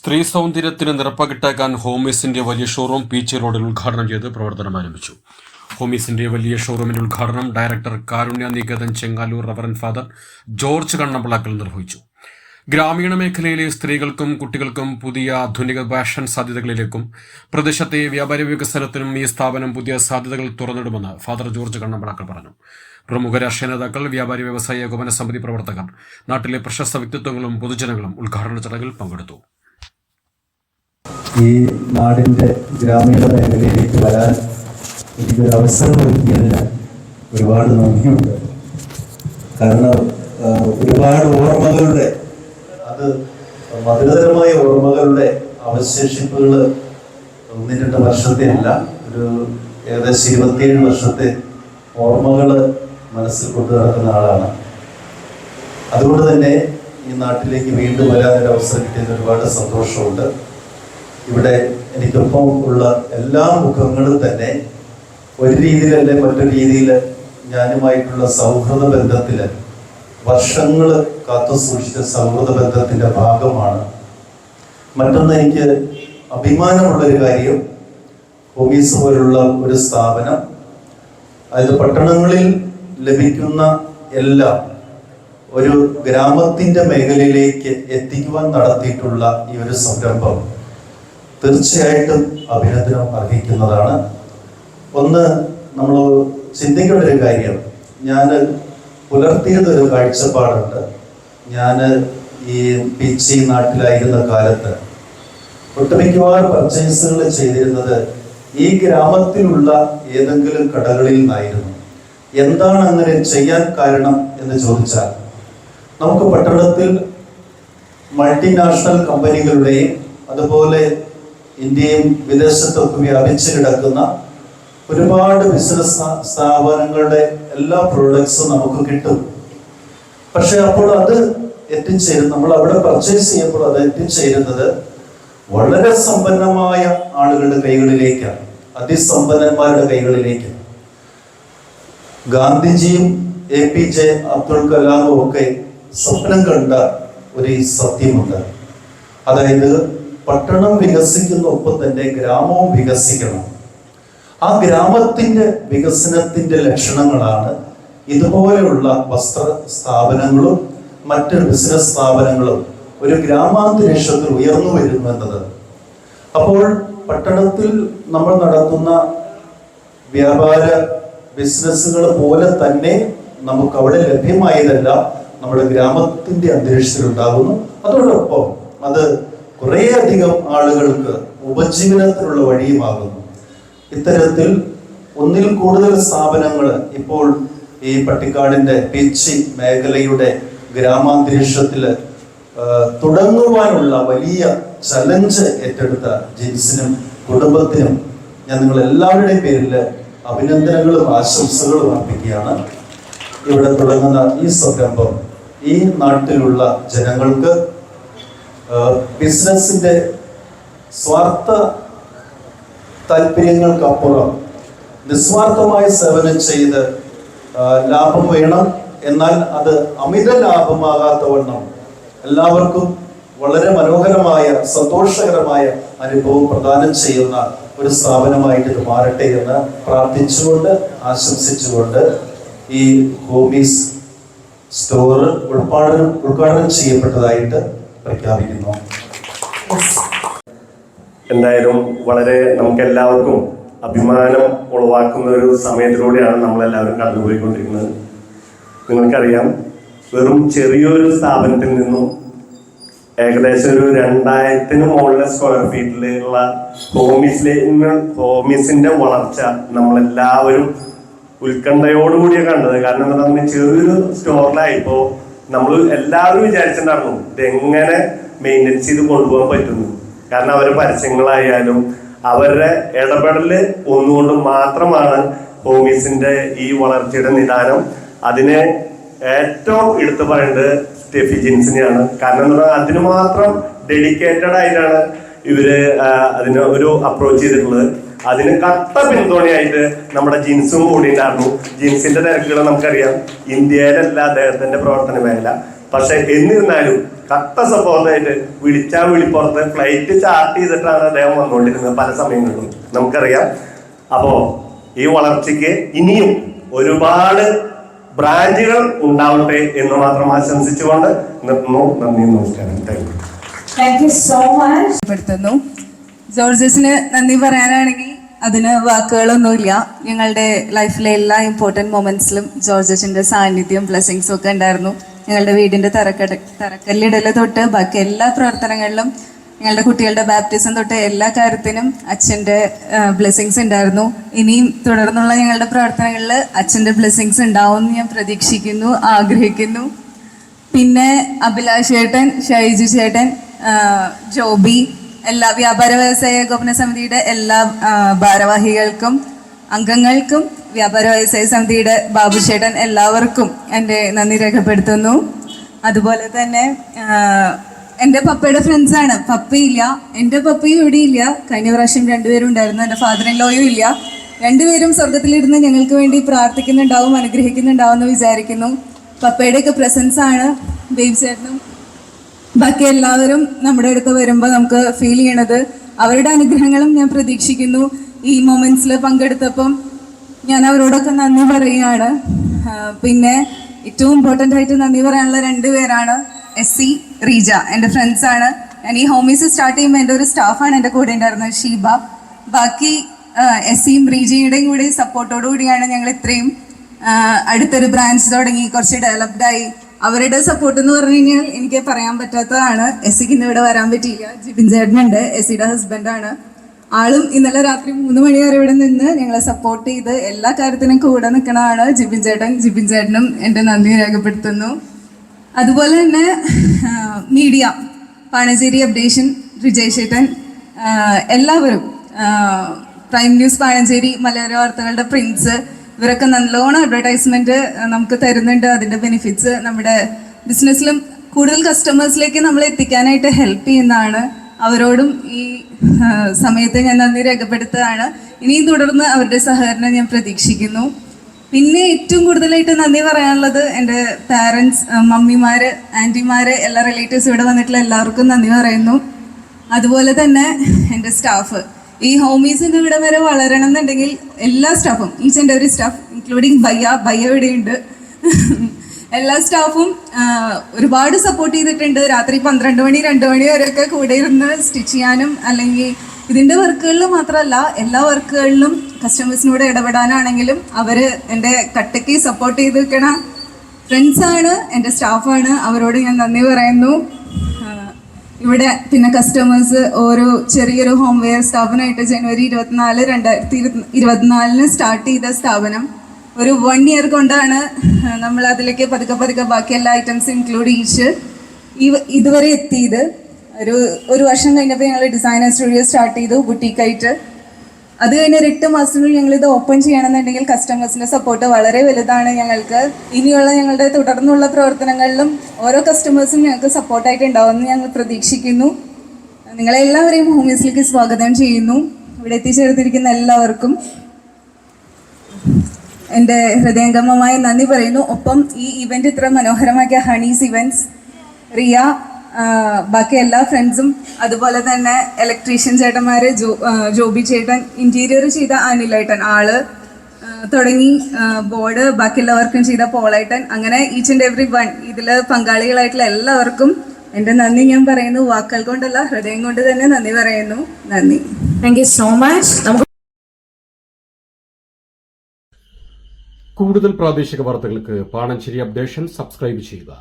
സ്ത്രീ സൗന്ദര്യത്തിന് നിറപ്പകിട്ടാക്കാൻ ഹോമീസിന്റെ വലിയ ഷോറൂം പീച്ച് റോഡിൽ ഉദ്ഘാടനം ചെയ്ത് പ്രവർത്തനം ആരംഭിച്ചു. ഹോമീസിന്റെ വലിയ ഷോറൂമിന്റെ ഉദ്ഘാടനം director Karunya Niketan Chengaloor reverend father George Kannampalakkal നിർവഹിച്ചു. ഗ്രാമീണ മേഖലയിലെ സ്ത്രീകൾക്കും കുട്ടികൾക്കും പുതിയ ആധുനിക ഫാഷൻ സാധ്യതകളിലേക്കും പ്രദേശത്തെ വ്യാപാര വികസനത്തിനും ഈ സ്ഥാപനം പുതിയ സാധ്യതകൾ തുറന്നിടുമെന്ന് ഫാദർ ജോർജ് കണ്ണമ്പളാക്കൽ പറഞ്ഞു. പ്രമുഖ രാഷ്ട്രീയ നേതാക്കൾ വ്യാപാരി വ്യവസായ ഏകോപന സമിതി പ്രവർത്തകർ നാട്ടിലെ പ്രശസ്ത വ്യക്തിത്വങ്ങളും പൊതുജനങ്ങളും ഉദ്ഘാടന ചടങ്ങിൽ പങ്കെടുത്തു. ഈ നാടിന്റെ ഗ്രാമീണ മേഖലയിലേക്ക് വരാൻ എനിക്കൊരു അവസരം ഒരുക്കിയതിന് ഒരുപാട് നന്ദിയുണ്ട്. കാരണം ഒരുപാട് ഓർമ്മകളുടെ അത് മധുരതരമായ ഓർമ്മകളുടെ അവശേഷിപ്പുകൾ ഒന്ന് വർഷത്തെ അല്ല ഒരു ഏകദേശം ഇരുപത്തിയേഴ് വർഷത്തെ ഓർമ്മകൾ മനസ്സിൽ കൊണ്ടു നടക്കുന്ന ആളാണ്. അതുകൊണ്ട് തന്നെ ഈ നാട്ടിലേക്ക് വീണ്ടും വരാനൊരു അവസരം കിട്ടിയതിൽ ഒരുപാട് സന്തോഷമുണ്ട്. ഇവിടെ എനിക്കൊപ്പം ഉള്ള എല്ലാ മുഖങ്ങളും തന്നെ ഒരു രീതിയിലല്ലേ മറ്റൊരു രീതിയിൽ ഞാനുമായിട്ടുള്ള സൗഹൃദ ബന്ധത്തിൽ വർഷങ്ങൾ കാത്തു സൂക്ഷിച്ച സൗഹൃദ ബന്ധത്തിന്റെ ഭാഗമാണ്. മറ്റൊന്ന് എനിക്ക് അഭിമാനമുള്ള ഒരു കാര്യം ഹോമീസ് പോലുള്ള ഒരു സ്ഥാപനം അതായത് പട്ടണങ്ങളിൽ ലഭിക്കുന്ന എല്ലാം ഒരു ഗ്രാമത്തിന്റെ മേഖലയിലേക്ക് എത്തിക്കുവാൻ നടത്തിയിട്ടുള്ള ഈ ഒരു സംരംഭം. തീർച്ചയായിട്ടും അഭിനന്ദനം അർഹിക്കുന്നതാണ്. ഒന്ന് നമ്മൾ ചിന്തിക്കേണ്ട ഒരു കാര്യം. ഞാൻ പുലർത്തിയത് ഒരു കാഴ്ചപ്പാടുണ്ട്. ഞാൻ ഈ പിച്ചി നാട്ടിലായിരുന്ന കാലത്ത് ഒട്ടുമിക്കവാറും പർച്ചേസുകൾ ചെയ്തിരുന്നത് ഈ ഗ്രാമത്തിലുള്ള ഏതെങ്കിലും കടകളിൽ നിന്നായിരുന്നു. എന്താണ് അങ്ങനെ ചെയ്യാൻ കാരണം എന്ന് ചോദിച്ചാൽ നമുക്ക് പട്ടണത്തിൽ മൾട്ടിനാഷണൽ കമ്പനികളുടെയും അതുപോലെ ഇന്ത്യയും വിദേശത്തൊക്കെ വ്യാപിച്ചു കിടക്കുന്ന ഒരുപാട് ബിസിനസ് സ്ഥാപനങ്ങളുടെ എല്ലാ പ്രോഡക്ട്സും നമുക്ക് കിട്ടും. പക്ഷെ അപ്പോൾ അത് എത്തിച്ചേരും നമ്മൾ അവിടെ പർച്ചേസ് ചെയ്യുമ്പോൾ അത് എത്തിച്ചേരുന്നത് വളരെ സമ്പന്നമായ ആളുകളുടെ കൈകളിലേക്കാണ്. അതിസമ്പന്നന്മാരുടെ കൈകളിലേക്കാണ്. ഗാന്ധിജിയും എ പി ജെ അബ്ദുൾ കലാമും ഒക്കെ സ്വപ്നം കണ്ട ഒരു സത്യമുണ്ട്. അതായത് പട്ടണം വികസിക്കുന്ന ഒപ്പം തന്നെ ഗ്രാമവും വികസിക്കണം. ആ ഗ്രാമത്തിന്റെ വികസനത്തിന്റെ ലക്ഷണങ്ങളാണ് ഇതുപോലെയുള്ള വസ്ത്ര സ്ഥാപനങ്ങളും മറ്റ് ബിസിനസ് സ്ഥാപനങ്ങളും ഒരു ഗ്രാമാന്തരീക്ഷത്തിൽ ഉയർന്നു വരുന്നു എന്നത് അപ്പോൾ പട്ടണത്തിൽ നമ്മൾ നടത്തുന്ന വ്യാപാര ബിസിനസ്സുകൾ പോലെ തന്നെ നമുക്ക് അവിടെ ലഭ്യമായതെല്ലാം നമ്മുടെ ഗ്രാമത്തിന്റെ അന്തരീക്ഷത്തിൽ ഉണ്ടാകുന്നു അതോടൊപ്പം അത് കുറേയധികം ആളുകൾക്ക് ഉപജീവനത്തിനുള്ള വഴിയുമാകുന്നു. ഇത്തരത്തിൽ ഒന്നിൽ കൂടുതൽ സ്ഥാപനങ്ങൾ ഇപ്പോൾ ഈ പട്ടിക്കാടിന്റെ പിച്ചി മേഖലയുടെ ഗ്രാമാന്തരീക്ഷത്തിൽ തുടങ്ങുവാനുള്ള വലിയ ചലഞ്ച് ഏറ്റെടുത്ത ജിൻസിനും കുടുംബത്തിനും ഞാൻ നിങ്ങൾ എല്ലാവരുടെയും പേരിൽ അഭിനന്ദനങ്ങളും ആശംസകളും അർപ്പിക്കുകയാണ്. ഇവിടെ തുടങ്ങുന്ന ഈ സംരംഭം ഈ നാട്ടിലുള്ള ജനങ്ങൾക്ക് ബിസിനസിന്റെ സ്വാർത്ഥ താല്പര്യങ്ങൾക്കപ്പുറം നിസ്വാർത്ഥമായ സേവനം ചെയ്ത് ലാഭം വേണം. എന്നാൽ അത് അമിത ലാഭമാകാത്ത ലാഭമാകാത്തവണ്ണം എല്ലാവർക്കും വളരെ മനോഹരമായ സന്തോഷകരമായ അനുഭവം പ്രദാനം ചെയ്യുന്ന ഒരു സ്ഥാപനമായിട്ട് ഇത് മാറട്ടെ എന്ന് പ്രാർത്ഥിച്ചുകൊണ്ട് ആശംസിച്ചുകൊണ്ട് ഈ ഹോമീസ് സ്റ്റോർ ഉൾപാടനം ഉദ്ഘാടനം ചെയ്യപ്പെട്ടതായിട്ട് പ്രഖ്യാപിക്കുന്നു എന്തായാലും വളരെ നമുക്ക് എല്ലാവർക്കും അഭിമാനം ഉളവാക്കുന്ന ഒരു സമയത്തിലൂടെയാണ് നമ്മളെല്ലാവരും കടന്നുപോയിക്കൊണ്ടിരിക്കുന്നത്. നിങ്ങൾക്കറിയാം വെറും ചെറിയൊരു സ്ഥാപനത്തിൽ നിന്നും ഏകദേശം ഒരു രണ്ടായിരത്തിന് മുകളിലെ സ്ക്വയർ ഫീറ്റിലുള്ള ഹോമിസിലെ ഹോമിസിന്റെ വളർച്ച നമ്മളെല്ലാവരും ഉത്കണ്ഠയോടുകൂടിയാണ് കണ്ടത്. കാരണം എന്താ പറഞ്ഞാൽ ചെറിയൊരു സ്റ്റോറിലായിപ്പോ നമ്മൾ എല്ലാവരും വിചാരിച്ചിട്ടുണ്ടായിരുന്നു ഇതെങ്ങനെ മെയിന്റെനൻസ് ചെയ്ത് കൊണ്ടുപോകാൻ പറ്റുന്നു. കാരണം അവരുടെ പരസ്യങ്ങളായാലും അവരുടെ ഇടപെടൽ ഒന്നുകൊണ്ട് മാത്രമാണ് ഹോമീസിന്റെ ഈ വളർച്ചയുടെ നിദാനം. അതിനെ ഏറ്റവും എടുത്തു പറയേണ്ടത് സ്റ്റെഫി ജിൻസിനെയാണ്. കാരണം എന്ന് പറഞ്ഞാൽ അതിന് മാത്രം ഡെഡിക്കേറ്റഡ് ആയിട്ടാണ് ഇവർ അതിന് ഒരു അപ്രോച്ച് ചെയ്തിട്ടുള്ളത്. അതിന് കട്ട പിന്തുണയായിട്ട് നമ്മുടെ ജിൻസും കൂടി ഉണ്ടായിരുന്നു ജിൻസിന്റെ തിരക്കുകൾ നമുക്കറിയാം. ഇന്ത്യയിലല്ല അദ്ദേഹത്തിന്റെ പ്രവർത്തന മേഖല. പക്ഷെ എന്നിരുന്നാലും കട്ട സപ്പോർട്ടായിട്ട് വിളിച്ചാൽ വിളിപ്പുറത്ത് ഫ്ലൈറ്റ് ചാർട്ട് ചെയ്തിട്ടാണ് അദ്ദേഹം വന്നുകൊണ്ടിരുന്നത് പല സമയങ്ങളിലും. നമുക്കറിയാം. അപ്പോ ഈ വളർച്ചയ്ക്ക് ഇനിയും ഒരുപാട് ബ്രാഞ്ചുകൾ ഉണ്ടാവട്ടെ എന്ന് മാത്രം ആശംസിച്ചുകൊണ്ട് നിർത്തുന്നു. നന്ദി നമസ്കാരം. Thank you thank you so much ജോർജസിന് നന്ദി പറയാനാണെങ്കിൽ അതിന് വാക്കുകളൊന്നുമില്ല. ഞങ്ങളുടെ ലൈഫിലെ എല്ലാ ഇമ്പോർട്ടന്റ് മൊമെന്റ്സിലും ജോർജസിന്റെ സാന്നിധ്യം ബ്ലെസ്സിങ്സും ഒക്കെ ഉണ്ടായിരുന്നു. ഞങ്ങളുടെ വീടിന്റെ തറക്കട തറക്കല്ലിടൽ തൊട്ട് ബാക്കി എല്ലാ പ്രവർത്തനങ്ങളിലും ഞങ്ങളുടെ കുട്ടികളുടെ ബാപ്റ്റിസം തൊട്ട് എല്ലാ കാര്യത്തിനും അച്ഛന്റെ ബ്ലെസ്സിങ്സ് ഉണ്ടായിരുന്നു. ഇനിയും തുടർന്നുള്ള ഞങ്ങളുടെ പ്രവർത്തനങ്ങളിൽ അച്ഛന്റെ ബ്ലെസ്സിങ്സ് ഉണ്ടാവും എന്ന് ഞാൻ പ്രതീക്ഷിക്കുന്നു ആഗ്രഹിക്കുന്നു. പിന്നെ അഭിലാഷ് ചേട്ടൻ ഷൈജു ചേട്ടൻ ജോബി എല്ലാ വ്യാപാര വ്യവസായ ഏകോപന സമിതിയുടെ എല്ലാ ഭാരവാഹികൾക്കും അംഗങ്ങൾക്കും വ്യാപാര വ്യവസായ സമിതിയുടെ ബാബു ചേട്ടൻ എല്ലാവർക്കും എന്റെ നന്ദി രേഖപ്പെടുത്തുന്നു. അതുപോലെ തന്നെ എന്റെ പപ്പയുടെ ഫ്രണ്ട്സാണ് പപ്പയില്ല എന്റെ പപ്പയും ഇവിടെ ഇല്ല. കഴിഞ്ഞ പ്രാവശ്യം രണ്ടുപേരും ഉണ്ടായിരുന്നു. എന്റെ ഫാദർ ഇൻ ലോയും ഇല്ല. രണ്ടുപേരും സ്വർഗത്തിലിരുന്ന് ഞങ്ങൾക്ക് വേണ്ടി പ്രാർത്ഥിക്കുന്നുണ്ടാവും അനുഗ്രഹിക്കുന്നുണ്ടാവും എന്ന് വിചാരിക്കുന്നു. പപ്പയുടെയൊക്കെ പ്രസൻസാണ് ബേബി ചേട്ടനും ബാക്കി എല്ലാവരും നമ്മുടെ അടുത്ത് വരുമ്പോൾ നമുക്ക് ഫീൽ ചെയ്യണത് അവരുടെ അനുഗ്രഹങ്ങളും ഞാൻ പ്രതീക്ഷിക്കുന്നു. ഈ മൊമെന്റ്സിൽ പങ്കെടുത്തപ്പം ഞാൻ അവരോടൊക്കെ നന്ദി പറയുകയാണ്. പിന്നെ ഏറ്റവും ഇമ്പോർട്ടന്റ് ആയിട്ട് നന്ദി പറയാനുള്ള രണ്ട് പേരാണ് എസ് സി റീജ എന്റെ ഫ്രണ്ട്സാണ് ഞാൻ ഈ ഹോമീസ് സ്റ്റാർട്ട് ചെയ്യുമ്പോൾ എന്റെ ഒരു സ്റ്റാഫാണ് എന്റെ കൂടെ ഉണ്ടായിരുന്നത് ഷീബ. ബാക്കി എസ് സിയും റീജയുടെയും കൂടി സപ്പോർട്ടോടു കൂടിയാണ് ഞങ്ങൾ ഇത്രയും അടുത്തൊരു ബ്രാഞ്ച് തുടങ്ങി കുറച്ച് ഡെവലപ്ഡ് ആയി. അവരുടെ സപ്പോർട്ട് എന്ന് പറഞ്ഞു കഴിഞ്ഞാൽ എനിക്ക് പറയാൻ പറ്റാത്തതാണ്. എസ് സിക്ക് ഇന്ന് ഇവിടെ വരാൻ പറ്റിയില്ല. ജിബിൻ ചേട്ടനുണ്ട്. എസ് സിയുടെ ഹസ്ബൻഡാണ് ആളും ഇന്നലെ രാത്രി മൂന്ന് മണി വരെ ഇവിടെ നിന്ന് ഞങ്ങളെ സപ്പോർട്ട് ചെയ്ത് എല്ലാ കാര്യത്തിനും കൂടെ നിൽക്കണതാണ്. ജിബിൻ ചേട്ടൻ ജിബിൻ ചേട്ടനും എന്റെ നന്ദി രേഖപ്പെടുത്തുന്നു. അതുപോലെ തന്നെ മീഡിയ പാണശ്ശേരി അപ്ഡേഷൻ റിജയ് ചേട്ടൻ എല്ലാവരും പ്രൈം ന്യൂസ് പാണഞ്ചേരി മലയോര വാർത്തകളുടെ പ്രിൻസ് ഇവരൊക്കെ നല്ലോണം അഡ്വർടൈസ്മെന്റ് നമുക്ക് തരുന്നുണ്ട്. അതിന്റെ ബെനിഫിറ്റ്സ് നമ്മുടെ ബിസിനസ്സിലും കൂടുതൽ കസ്റ്റമേഴ്സിലേക്ക് നമ്മൾ എത്തിക്കാനായിട്ട് ഹെൽപ്പ് ചെയ്യുന്നതാണ്. അവരോടും ഈ സമയത്ത് ഞാൻ നന്ദി രേഖപ്പെടുത്തുകയാണ്. ഇനിയും തുടർന്ന് അവരുടെ സഹകരണം ഞാൻ പ്രതീക്ഷിക്കുന്നു. പിന്നെ ഏറ്റവും കൂടുതലായിട്ട് നന്ദി പറയാനുള്ളത് എന്റെ പാരൻസ് മമ്മിമാര് ആന്റിമാര് എല്ലാ റിലേറ്റീവ്സ് ഇവിടെ വന്നിട്ടുള്ള എല്ലാവർക്കും നന്ദി പറയുന്നു. അതുപോലെ തന്നെ എന്റെ സ്റ്റാഫ് ഈ ഹോമീസിന്റെ ഇവിടെ വരെ വളരണം എന്നുണ്ടെങ്കിൽ എല്ലാ സ്റ്റാഫും each and every staff including ബയ്യ ബയ്യ ഇവിടെയുണ്ട്. എല്ലാ സ്റ്റാഫും ഒരുപാട് സപ്പോർട്ട് ചെയ്തിട്ടുണ്ട്. രാത്രി പന്ത്രണ്ട് മണി രണ്ട് മണി വരെയൊക്കെ കൂടെ ഇരുന്ന് സ്റ്റിച്ച് ചെയ്യാനും അല്ലെങ്കിൽ ഇതിന്റെ വർക്കുകളിൽ മാത്രമല്ല എല്ലാ വർക്കുകളിലും കസ്റ്റമേഴ്സിനോട് ഇടപെടാനാണെങ്കിലും അവർ എന്റെ കട്ടയ്ക്ക് സപ്പോർട്ട് ചെയ്ത് നിൽക്കണ ഫ്രണ്ട്സാണ് എന്റെ സ്റ്റാഫാണ് അവരോട് ഞാൻ നന്ദി പറയുന്നു. ഇവിടെ പിന്നെ കസ്റ്റമേഴ്സ് ഓരോ ചെറിയൊരു ഹോംവെയർ സ്ഥാപനമായിട്ട് ജനുവരി ഇരുപത്തിനാല് രണ്ടായിരത്തി ഇരു- ഇരുപത്തിനാലിന് സ്റ്റാർട്ട് ചെയ്ത സ്ഥാപനം. ഒരു വൺ ഇയർ കൊണ്ടാണ് നമ്മൾ അതിലേക്ക് പതുക്കെ പതുക്കെ ബാക്കി എല്ലാ ഐറ്റംസ് ഇൻക്ലൂഡ് ഇവ- ഇതുവരെ എത്തിയത്. ഒരു ഒരു വർഷം കഴിഞ്ഞപ്പോൾ ഞങ്ങൾ ഡിസൈനർ സ്റ്റുഡിയോ സ്റ്റാർട്ട് ചെയ്തു ബുട്ടീക്കായിട്ട് അത് കഴിഞ്ഞ് ഒരു എട്ട് മാസത്തിനുള്ളിൽ ഞങ്ങൾ ഇത് ഓപ്പൺ ചെയ്യണമെന്നുണ്ടെങ്കിൽ കസ്റ്റമേഴ്സിന്റെ സപ്പോർട്ട് വളരെ വലുതാണ് ഞങ്ങൾക്ക്. ഇനിയുള്ള ഞങ്ങളുടെ തുടർന്നുള്ള പ്രവർത്തനങ്ങളിലും ഓരോ കസ്റ്റമേഴ്സും ഞങ്ങൾക്ക് സപ്പോർട്ടായിട്ട് ഉണ്ടാവുമെന്ന് ഞങ്ങൾ പ്രതീക്ഷിക്കുന്നു. നിങ്ങളെല്ലാവരെയും ഹോമീസിലേക്ക് സ്വാഗതം ചെയ്യുന്നു. ഇവിടെ എത്തിച്ചേർത്തിരിക്കുന്ന എല്ലാവർക്കും എന്റെ ഹൃദയംഗമമായ നന്ദി പറയുന്നു. ഒപ്പം ഈ ഇവന്റ് ഇത്ര മനോഹരമാക്കിയ ഹണീസ് ഇവന്റ്സ് റിയ ബാക്കി എല്ലാ ഫ്രണ്ട്സും അതുപോലെ തന്നെ ഇലക്ട്രീഷ്യൻ ചേട്ടന്മാര് ജോബി ചേട്ടൻ ഇന്റീരിയർ ചെയ്ത അനിലേട്ടൻ ആൾ തുടങ്ങി ബോർഡ് ബാക്കിയുള്ളവർക്കും ചെയ്ത പോളേട്ടൻ അങ്ങനെ ഈച്ച് ആൻഡ് എവറി വൺ ഇതിൽ പങ്കാളികളായിട്ടുള്ള എല്ലാവർക്കും എന്റെ നന്ദി ഞാൻ പറയുന്നു. വാക്കൽ കൊണ്ടല്ല ഹൃദയം കൊണ്ട് തന്നെ നന്ദി പറയുന്നു. നന്ദി. താങ്ക് യു സോ മച്ച് നമുക്ക് കൂടുതൽ പ്രാദേശിക വാർത്തകൾക്ക് പാണഞ്ചേരി അപ്ഡേഷൻ സബ്സ്ക്രൈബ് ചെയ്യുക.